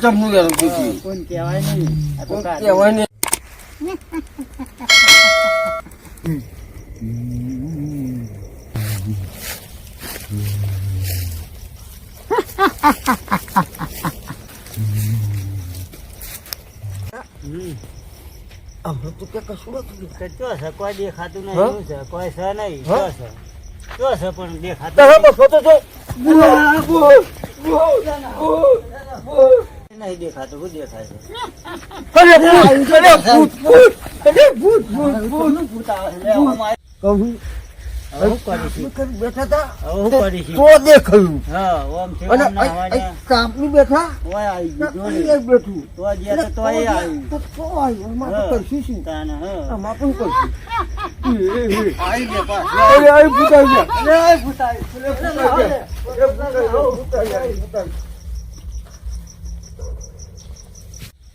જમનું છે? કોઈ દેખાતું નહીં. એવું છે? કોઈ છે નહીં? કયો છે? કયો છે પણ દેખાતું તો છે નહીં દેખાતું શું દેખાય છે? અરે ભૂત ભૂત અરે ભૂત ભૂત ભૂત. ભૂત આવે? કહું બેઠા